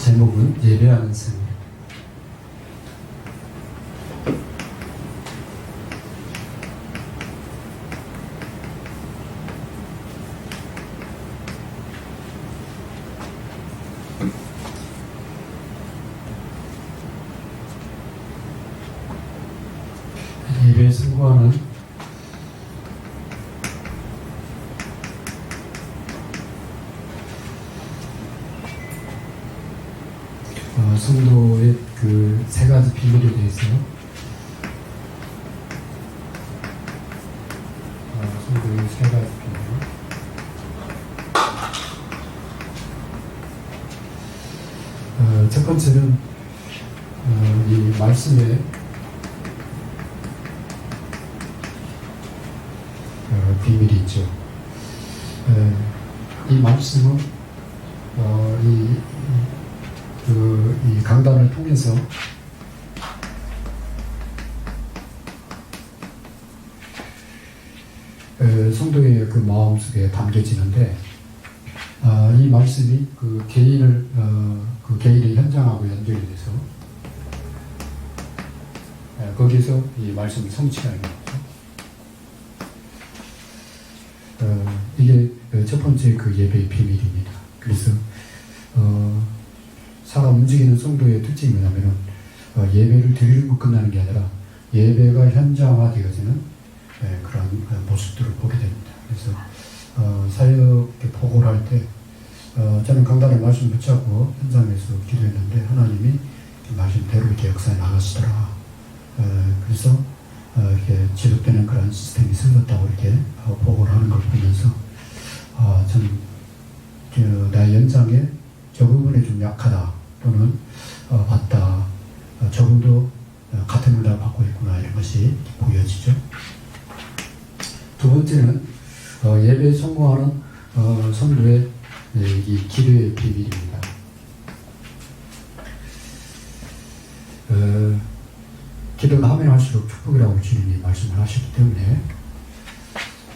제목은 예배하는 생. 예배에 승부하는 어, 성도의 그 세 가지 비밀에 대해서 어, 성도의 세 가지 비밀 어, 첫 번째는 어, 이 말씀에 어, 비밀이 있죠. 에, 이 말씀은 어, 이, 그, 이 강단을 통해서 에, 성도의 그 마음 속에 담겨지는데 아, 이 말씀이 그 개인을 어, 그 개인의 현장하고 연결이 돼서 에, 거기서 이 말씀을 성취하는 거죠. 어, 이게 첫 번째 그 예배의 비밀입니다. 그래서 어, 사람 움직이는 성도의 특징이 뭐냐면은 어, 예배를 드리고 끝나는 게 아니라 예배가 현장화되어지는 예, 그런 어, 모습들을 보게 됩니다. 그래서 어, 사역에 보고를 할때 어, 저는 강단에 말씀 붙잡고 현장에서 기도했는데 하나님이 그 말씀대로 이렇게 역사에 나가시더라. 어, 그래서 어, 이렇게 지속되는 그런 시스템이 생겼다고 이렇게 어, 보고를 하는 걸 보면서 그, 나의 연장에 저 부분에 좀 약하다 또는 어, 봤다 어, 저분도 어, 같은 문화를 받고 있구나 이런 것이 보여지죠. 두 번째는 어, 예배에 성공하는 어, 성도의 예, 이 기도의 비밀입니다. 어, 기도는 하면 할수록 축복이라고 주님이 말씀을 하셨기 때문에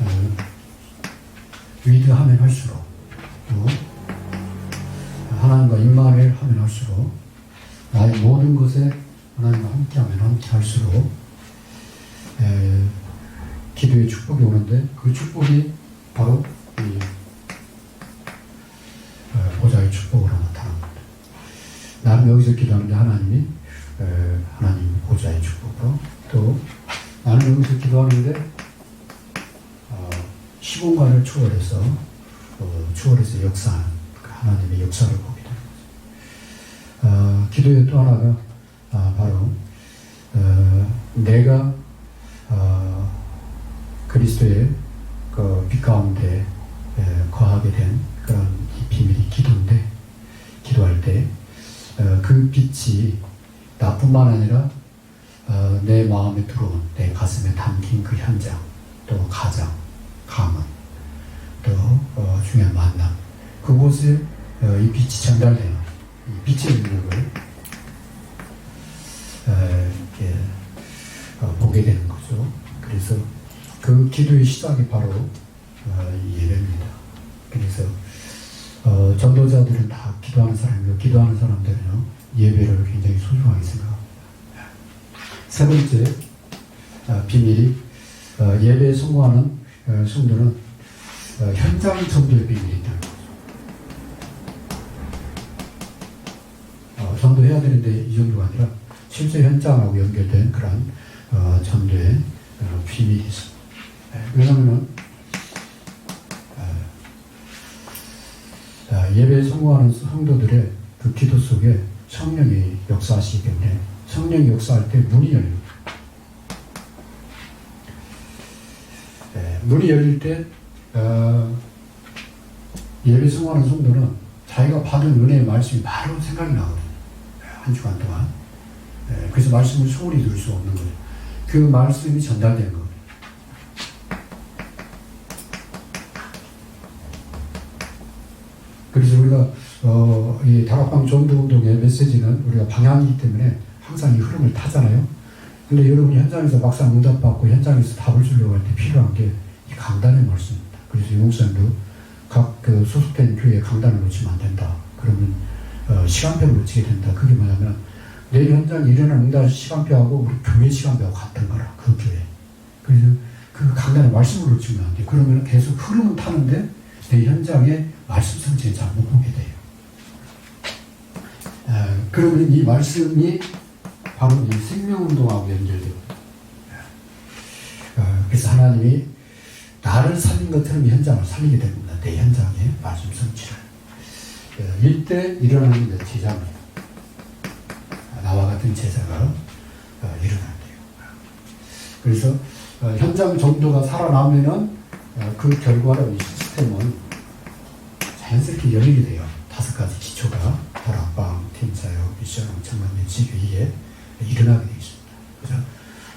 어, 위대하면 할수록 또 하나님과 임만을 하면 할수록 나의 모든 것에 하나님과 함께하면 함께 할수록 에, 기도의 축복이 오는데 그 축복이 바로 이 어, 보좌의 축복으로 나타납니다. 나는 여기서 기도하는데 하나님이 에, 하나님 보좌의 축복으로 또 나는 여기서 기도하는데 어, 시공간을 초월해서 어, 초월해서 역사하는 그 하나님의 역사를 보게 됩니다. 어, 기도의 또 하나가 아, 바로 어, 내가 어, 그리스도의 그 빛 가운데 에, 거하게 된 그런 이 비밀이 기도인데 기도할 때 그 빛이 나뿐만 아니라 어, 내 마음에 들어온 내 가슴에 담긴 그 현장 또 가정 가문 또 어, 중요한 만남 그곳에 어, 이 빛이 전달되는 이 빛의 능력을 어, 이렇게 어, 보게 되는 거죠. 그래서 그 기도의 시작이 바로 어, 이 예배입니다. 그래서 어, 전도자들은 다 기도하는 사람이고 기도하는 사람들은요 예배를 굉장히 소중하게 생각합니다. 세 번째 어, 비밀이 어, 예배에 성공하는 어, 성도는 어, 현장 전도의 비밀이 있다는 거죠. 어, 전도해야 되는데 이 정도가 아니라 실제 현장하고 연결된 그런 어, 전도의 어, 비밀이 있습니다. 네, 왜냐하면 예배에 성공하는 성도들의 그 기도 속에 성령이 역사하시기 때문에 성령이 역사할 때 문이 열립니다. 네, 문이 열릴 때 어, 예배 성공하는 성도는 자기가 받은 은혜의 말씀이 바로 생각이 나거든요. 네, 한 주간 동안. 네, 그래서 말씀을 소홀히 들을 수 없는 거죠. 그 말씀이 전달되는 거예요. 그래서 우리가 어, 이 다락방 전도 운동의 메시지는 우리가 방향이기 때문에 항상 이 흐름을 타잖아요. 근데 여러분이 현장에서 막상 응답받고 현장에서 답을 주려고 할 때 필요한 게 이 강단의 말씀입니다. 그래서 이 목사님도 각 그 소속된 교회 강단을 놓치면 안 된다. 그러면 어, 어, 시간표를 놓치게 된다. 그게 뭐냐면 내 현장에 일어나는 응답 시간표하고 우리 교회 시간표하고 같은 거라. 그 교회. 그래서 그 강단의 말씀을 놓치면 안 돼. 그러면 계속 흐름은 타는데 내 현장에 말씀 성취를 잘 못 보게 돼요. 에, 그러면 이 말씀이 바로 이 생명운동하고 연결돼요. 어, 그래서 하나님이 나를 살린 것처럼 이 현장을 살리게 됩니다. 내 현장의 말씀 성취를. 어, 이때 일어나는 게 제자입니다. 나와 같은 제자가 어, 일어난대요. 그래서 어, 현장 정도가 살아나면은 어, 그 결과로 이 시스템은 자연스럽게 열리게 돼요. 다섯 가지 기초가 다락방, 팀사역, 미션, 엄청난 면식 이게 일어나게 되어 있습니다. 그래서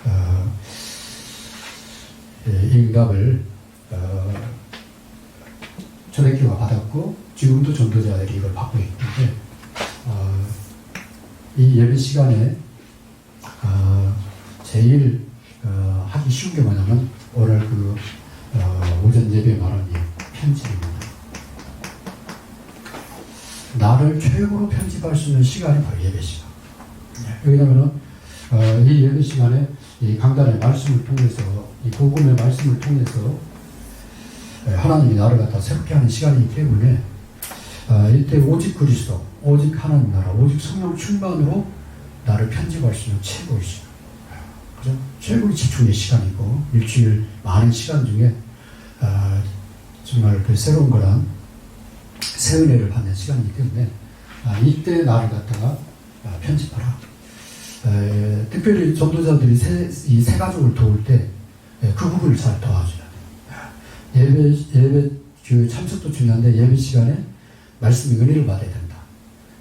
어, 예, 이 응답을 어, 초대교가 받았고 지금도 전도자들이 이걸 받고 있는데 어, 이 예배 시간에 어, 제일 어, 하기 쉬운 게 뭐냐면 오늘 그 어, 오전 예배 이 편집입니다. 나를 최고로 편집할 수 있는 시간이 바로 예배 시간. 왜냐하면 어, 이 예배 시간에 이 강단의 말씀을 통해서 이 복음의 말씀을 통해서 에, 하나님이 나를 갖다 새롭게 하는 시간이기 때문에 어, 이때 오직 그리스도, 오직 하나님 나라, 오직 성령 충만으로 나를 편집할 수 있는 최고의 시간. 그죠? 최고의 집중의 시간이고 일주일 많은 시간 중에 어, 정말 그 새로운 거란 새 은혜를 받는 시간이기 때문에 아, 이때 나를 갖다가 아, 편집하라. 에, 특별히 전도자들이 새, 이새 가족을 도울 때 그 부분을 잘 도와줘야 돼. 예배 예배 그 참석도 중요한데 예배 시간에 말씀이 은혜를 받아야 된다.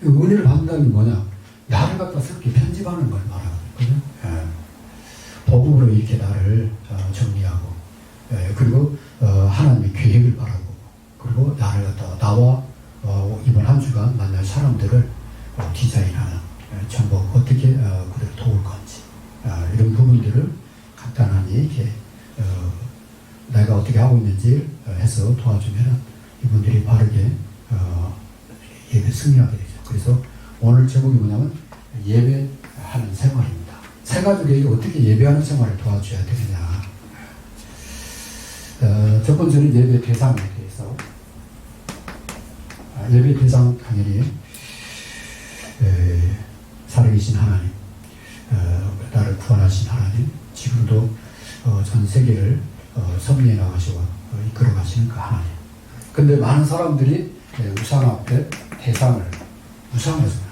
이 은혜를 받는다는 게 뭐냐? 나를 갖다 새롭게 편집하는 걸 말하거든요. 예. 복음으로 이렇게 나를 어, 정리하고 예, 그리고 어, 하나님의 계획을 바라고 그리고 나를 갖다가 나와 어, 이번 한 주간 만날 사람들을 어, 디자인하는 예, 전부 어떻게 어, 그들을 도울 건지 아, 이런 부분들을 간단하게 이렇게 어, 내가 어떻게 하고 있는지 어, 해서 도와주면 이분들이 바르게 어, 예배 승리하게 되죠. 그래서 오늘 제목이 뭐냐면 예배하는 생활입니다. 새 가족에게 어떻게 예배하는 생활을 도와줘야 되느냐. 어, 첫 번째는 예배 대상에 대해서 아, 예배 대상 에, 살아계신 하나님, 어, 나를 구원하신 하나님, 지금도 어, 전 세계를 어, 섭리해 나가시고 어, 이끌어 가시는 그 하나님. 근데 많은 사람들이 예, 우상 앞에 대상을 우상에서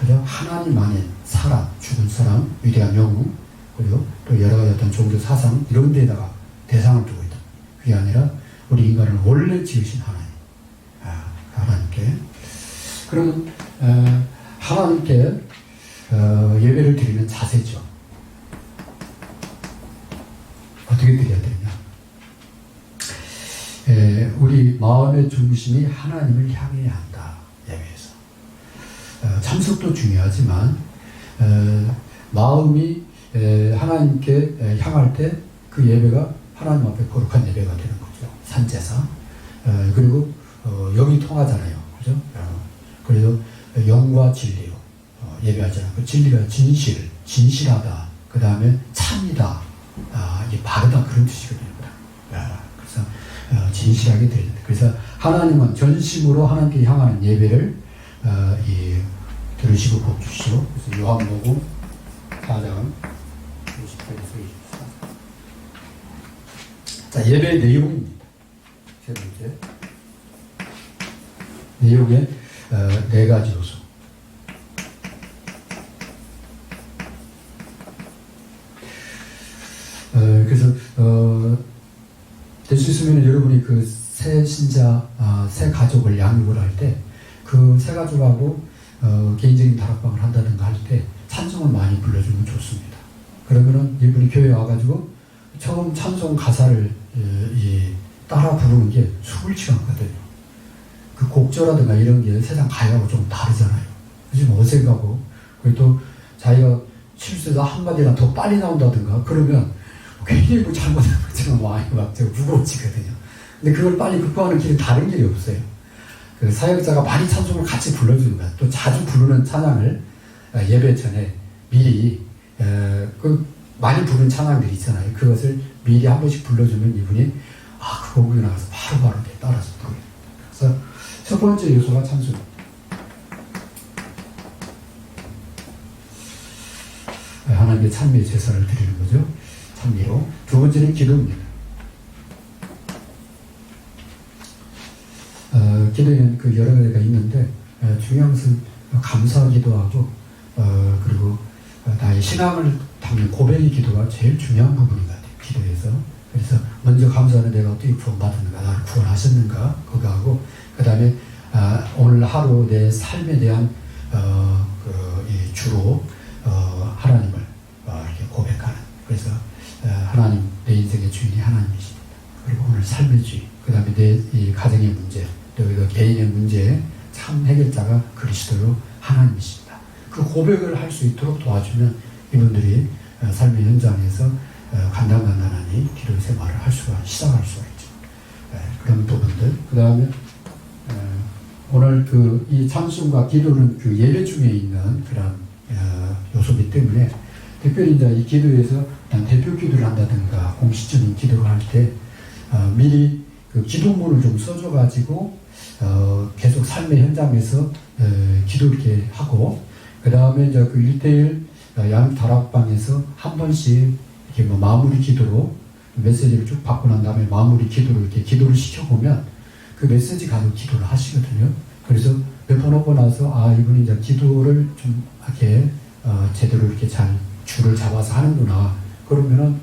그죠? 하나님 아닌 사람, 죽은 사람, 위대한 영웅, 그리고 또 여러 가지 어떤 종교 사상 이런 데다가 대상을 두고 있다. 그게 아니라 우리 인간을 원래 지으신 하나님, 아, 하나님께. 그러면 어, 하나님께 어, 예배를 드리는 자세죠. 어떻게 드려야 되냐? 에, 우리 마음의 중심이 하나님을 향해야 한다. 예배에서. 어, 참석도 중요하지만 어, 마음이 에, 하나님께 에, 향할 때 그 예배가 하나님 앞에 거룩한 예배가 되는 거죠. 산제사. 어, 그리고 어, 영이 통하잖아요. 그죠? 어, 그래서 영과 진리로 어, 예배하잖아요. 그 진리가 진실, 진실하다. 그 다음에 참이다. 아, 이게 바르다 그런 뜻이거든요. 아, 그래서 어, 진실하게 돼. 그래서 하나님은 전심으로 하나님께 향하는 예배를 어, 이, 들으시고 복 주시오. 그래서 요한복음 4장 58에서 24. 자, 예배 내용입니다. 세 번째. 내용에 어, 네 가지 요소. 어, 그래서 어, 될 수 있으면 여러분이 그 새 신자, 아, 새 가족을 양육을 할 때 그 새 가족하고 어, 개인적인 다락방을 한다든가 할 때 찬송을 많이 불러주면 좋습니다. 그러면은 이분이 교회에 와가지고 처음 찬송 가사를 따라 부르는 게 수월치가 않거든요. 그 곡조라든가 이런 게 세상 가요하고 좀 다르잖아요. 좀 어색하고 그리고 또 자기가 실수해서 한마디가 더 빨리 나온다든가 그러면 괜히 뭐 잘못한 것처럼 많이 막 무거워지거든요. 근데 그걸 빨리 극복하는 길이 다른 길이 없어요. 그 사역자가 많이 찬송을 같이 불러주는 거야. 또 자주 부르는 찬양을 어, 예배 전에 미리 어, 그 많이 부른 찬양들이 있잖아요. 그것을 미리 한 번씩 불러주면 이분이 아, 그 곡이 나가서 바로바로 이렇게 따라서 부르게 됩니다. 그래서 첫 번째 요소가 찬송. 하나님께 찬미의 제사를 드리는 거죠. 찬미로. 두 번째는 기도입니다. 어, 기도에는 그 여러 가지가 있는데 어, 중요한 것은 감사 기도 하고 어, 그리고 어, 나의 신앙을 담는 고백의 기도가 제일 중요한 부분인 것 같아요. 기도에서. 그래서 먼저 감사하는 내가 어떻게 구원받았는가, 나를 구원하셨는가, 그거 하고 그 다음에 아, 오늘 하루 내 삶에 대한 어, 그, 이 주로 어, 하나님을 어, 이렇게 고백하는 그래서 어, 하나님 내 인생의 주인이 하나님이십니다. 그리고 오늘 삶의 주인, 그 다음에 내 이 가정의 문제, 또 개인의 문제에 참 해결자가 그리스도로 하나님이십니다. 그 고백을 할 수 있도록 도와주면 이분들이 어, 삶의 현장에서 어, 간당간당하니 기도의 생활을 할 수가 시작할 수가 있죠. 예, 그런 부분들. 그 다음에 오늘 그 이 찬송과 기도는 그 예배 중에 있는 그런 어, 요소이기 때문에 특별히 이제 이 기도에서 난 대표 기도를 한다든가 공식적인 기도를 할때 어, 미리 그 기도문을 좀 써줘가지고 어, 계속 삶의 현장에서 에, 기도 이렇게 하고 그 다음에 이제 그 1대1 양 다락방에서 한 번씩 이렇게 뭐 마무리 기도로 메시지를 쭉 받고 난 다음에 마무리 기도를 이렇게 기도를 시켜보면 그 메시지 가지고 기도를 하시거든요. 그래서 하고 나서 아 이분이 이제 기도를 좀 이렇게 어, 제대로 이렇게 잘 줄을 잡아서 하는구나. 그러면은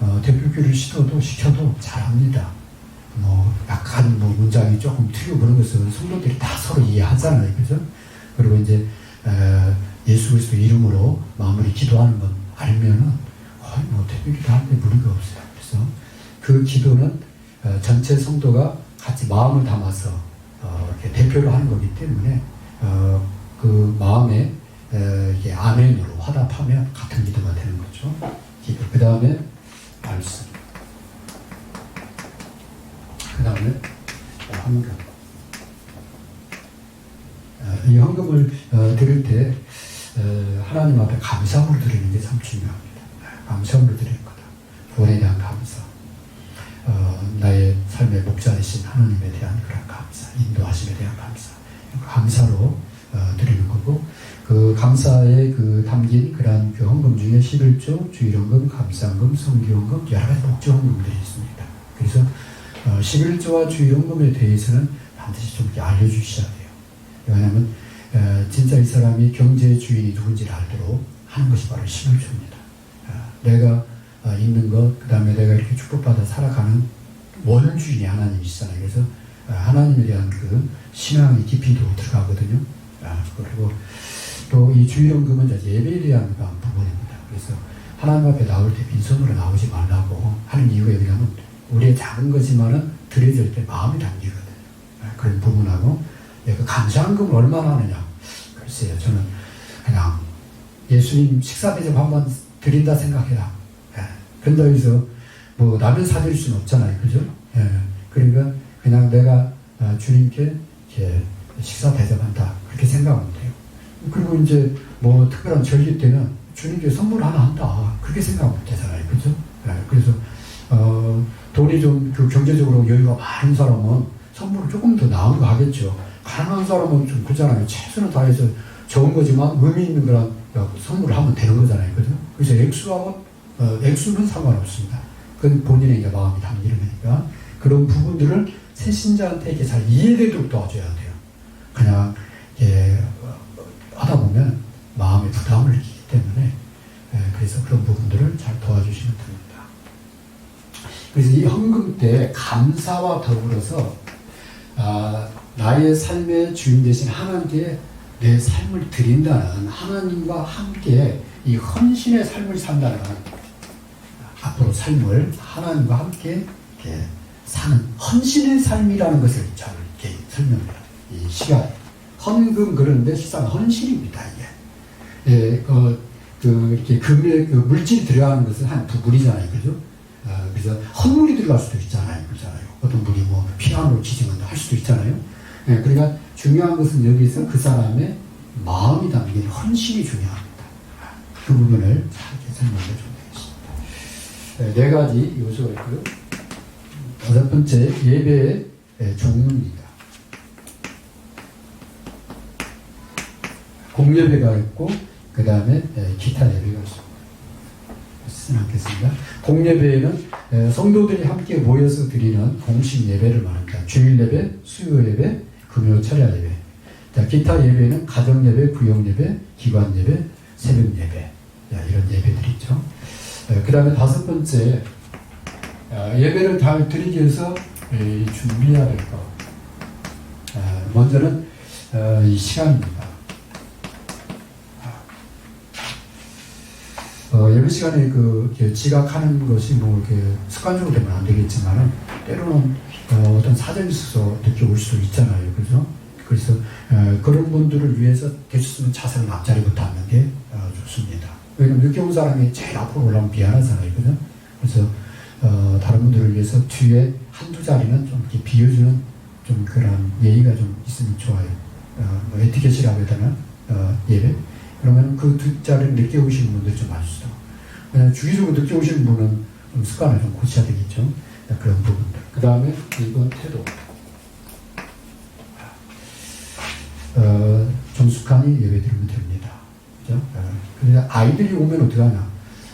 어, 대표기를 시도도 시켜도 잘합니다. 뭐 약간 뭐 문장이 조금 틀리고 그런 것은 성도들이 다 서로 이해하잖아요, 그죠? 그리고 이제 에, 예수 그리스도 이름으로 마무리 기도하는 건 알면은 거의 뭐 대표기도 하는데 무리가 없어요. 그래서 그 기도는 어, 전체 성도가 같이 마음을 담아서 어, 대표를 하는 거기 때문에 어, 그 마음에 에, 아멘으로 화답하면 같은 기도가 되는 거죠. 그 다음에 말씀. 그 다음에 헌금. 어, 이 헌금을 어, 드릴 때 어, 하나님 앞에 감사함으로 드리는 게 참 중요합니다. 감사함으로 드리는 거다. 구원에 대한 감사. 어, 나의 삶의 목자 되신 하나님에 대한 그런 감사, 인도하심에 대한 감사, 감사로 어, 드리는 거고, 그 감사에 그 담긴 그러한 그 헌금 중에 11조, 주일헌금, 감사헌금, 성기헌금, 여러 가지 목적 헌금들이 있습니다. 그래서 어, 11조와 주일헌금에 대해서는 반드시 좀 알려주셔야 돼요. 왜냐하면 어, 진짜 이 사람이 경제의 주인이 누군지를 알도록 하는 것이 바로 11조입니다. 어, 내가 어, 있는 것, 그 다음에 내가 이렇게 축복받아 살아가는 원주인이 하나님이시잖아요. 그래서 어, 하나님에 대한 그 신앙의 깊이도 들어가거든요. 아, 그리고 또 이 주일연금은 이제 예배에 대한 그 부분입니다. 그래서 하나님 앞에 나올 때 빈손으로 나오지 말라고 하는 이유가 뭐냐면 우리의 작은 거지만은 드려질 때 마음이 담기거든요. 아, 그런 부분하고 예, 그 감사한금을 얼마나 하느냐. 글쎄요, 저는 그냥 예수님 식사 대접 한번 드린다 생각해라. 예. 그런다고 해서 뭐 라면 사드릴 수는 없잖아요. 그죠? 예. 그러니까 그냥 내가 아, 주님께 식사 대접한다. 그렇게 생각하면 돼요. 그리고 이제 뭐 특별한 절기 때는 주님께 선물 하나 한다. 그렇게 생각하면 되잖아요. 그죠? 예. 그래서 어, 돈이 좀 그 경제적으로 여유가 많은 사람은 선물을 조금 더 나은 거 하겠죠. 가난한 사람은 좀 그렇잖아요. 최선을 다해서 적은 거지만 의미 있는 그런 선물을 하면 되는 거잖아요. 그죠? 그래서 액수하고 어, 액수는 상관없습니다. 그건 본인의 이제 마음이 담기는 거니까 그런 부분들을 새 신자한테 이렇게 잘 이해되도록 도와줘야 돼요. 그냥 예, 하다 보면 마음의 부담을 느끼기 때문에 예, 그래서 그런 부분들을 잘 도와주시면 됩니다. 그래서 이 헌금 때 감사와 더불어서 아, 나의 삶의 주인 되신 하나님께 내 삶을 드린다는 하나님과 함께 이 헌신의 삶을 산다는 앞으로 삶을 하나님과 함께 이렇게 사는 헌신의 삶이라는 것을 잘 이렇게 설명해요. 이 시간 헌금 그런데 실상 헌신입니다 이게. 예, 어, 그 이렇게 금의 그 물질이 들어가는 것은 한두 분이잖아요, 그죠? 어, 그래서 헌물이 들어갈 수도 있잖아요, 그렇잖아요. 어떤 분이 뭐 피아노를 치지만 할 수도 있잖아요. 예, 그러니까 중요한 것은 여기서 그 사람의 마음이 담긴 헌신이 중요합니다. 그 부분을 잘 설명해 좀 되겠습니다. 네, 네 가지 요소가 있고요. 다섯 번째 예배의 예, 종류입니다. 공예배가 있고 그 다음에 기타 예배가 있습니다. 쓰겠습니다. 공예배에는 에, 성도들이 함께 모여서 드리는 공식 예배를 말합니다. 주일 예배, 수요 예배, 금요 철야 예배. 자, 기타 예배는 가정 예배, 부영 예배, 기관 예배, 새벽 예배. 자, 이런 예배들이 있죠. 그 다음에 다섯 번째 아, 예배를 잘 드리기 위해서 에, 준비해야 될 것. 아, 먼저는 어, 이 시간입니다. 어, 예배 시간에 그 이렇게 지각하는 것이 뭐 이렇게 습관적으로 되면 안 되겠지만은 때로는 어, 어떤 사정이 있어서 늦게 올 수도 있잖아요. 그래서 그래서 어, 그런 분들을 위해서 되셨으면 차선을 앞자리부터 하는 게 어, 좋습니다. 왜냐면 늦게 온 사람이 제일 앞으로 올라오면 미안하잖아요. 그죠? 그래서 어, 다른 분들을 위해서 뒤에 한두 자리는 좀 이렇게 비워주는 좀 그런 예의가 좀 있으면 좋아요. 어, 뭐 에티켓이라고 해야 되나? 어, 예배. 그러면 그 뒷자리를 늦게 오시는 분들 좀 봐주세요. 그냥 주기적으로 늦게 오시는 분은 좀 습관을 좀 고쳐야 되겠죠. 그런 부분들. 그 다음에 이번 태도. 어, 정숙하니 예배 드리면 됩니다. 그죠? 어, 근데 아이들이 오면 어떡하냐.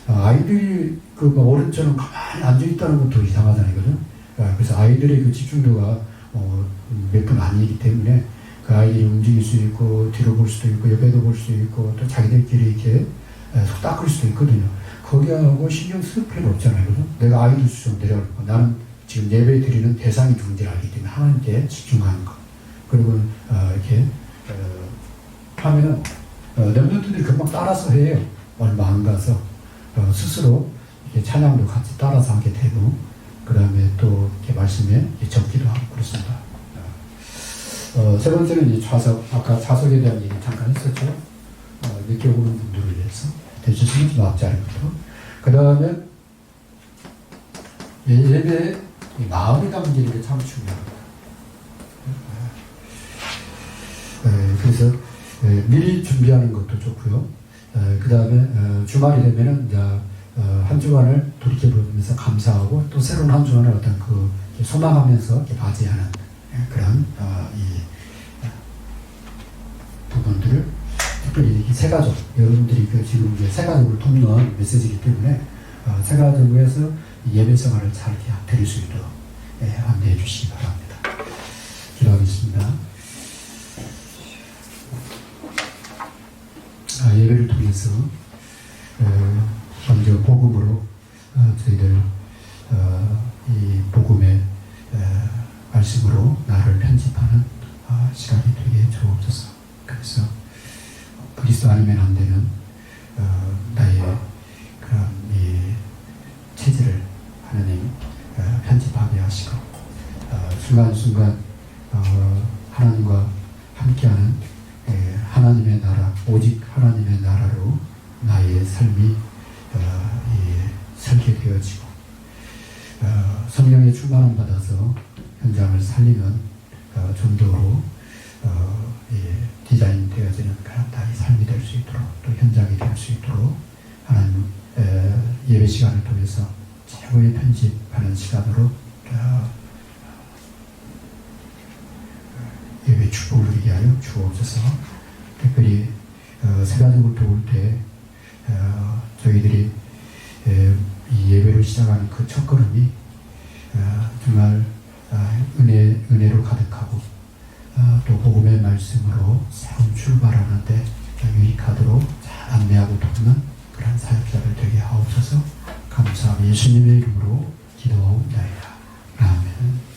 어, 아이들이 그뭐 어른처럼 가만히 앉아 있다는 것도 이상하잖아요. 그죠? 어, 그래서 아이들의 그 집중도가 어, 몇분 아니기 때문에 그 아이들이 움직일 수 있고 뒤로 볼 수도 있고 옆에도 볼 수 있고 또 자기들끼리 이렇게 에, 속 닦을 수도 있거든요. 거기하고 신경 쓸 필요가 없잖아요. 그죠? 내가 아이들 수좀 내려갈 거. 나는 지금 예배 드리는 대상이 누군지를 알기 때문에 하나님께 집중하는 거. 그리고 어, 이렇게 어, 하면은 어, 렘넌트들이 금방 따라서 해요. 얼마 안 가서 어, 스스로 찬양도 같이 따라서 하게 되고 그 다음에 또 이렇게 말씀에 적기도 하고 그렇습니다. 어, 세 번째는 이 좌석, 아까 좌석에 대한 얘기 잠깐 했었죠. 어, 늦게 오는 분들을 위해서. 대주시면 좀 앞자리부터. 그 다음에 예배에 이 마음이 담기는 게 참 중요합니다. 에, 그래서 에, 미리 준비하는 것도 좋고요. 그 다음에 주말이 되면은 이제 어, 한 주간을 돌이켜보면서 감사하고 또 새로운 한 주간을 어떤 그 소망하면서 맞이하는 예, 그런 어, 이 부분들을 특별히 이 세가족 여러분들이 그 지금 이제 세가족을 돕는 메시지이기 때문에 어, 세가족에서 이 예배 생활을 잘 드릴 수 있도록 예, 안내해 주시기 바랍니다. 기도하겠습니다. 아, 예배를 통해서 어, 먼저 복음으로 어, 저희들 어, 이 복음의 어, 말씀으로 나를 편집하는 어, 시간이 되게 주옵소서. 그래서 그리스도 아니면 안 되는 어, 나의 그런 이 체질을 하나님 어, 편집하게 하시고 어, 순간순간 어, 하나님과 함께하는 예, 하나님의 나라 오직 하나님의 나라로 나의 삶이 어, 예, 설계되어지고 어, 성령의 충만함 받아서 현장을 살리는 어, 정도로 어, 예, 디자인 되어지는 그런 나의 삶이 될 수 있도록 또 현장이 될 수 있도록 하나님 에, 예배 시간을 통해서 최고의 편집하는 시간으로 어, 예배 축복을 누리게 하여 주옵소서. 특별히 어, 세가족을 도울 때 어, 저희들이 에, 이 예배를 시작하는 그 첫걸음이 어, 정말 어, 은혜, 은혜로 가득하고 어, 또 복음의 말씀으로 새로운 출발하는데 유익하도록 잘 안내하고 돕는 그런 사역자를 되게 하옵소서. 감사하며 예수님의 이름으로 기도하옵나이다. 아멘.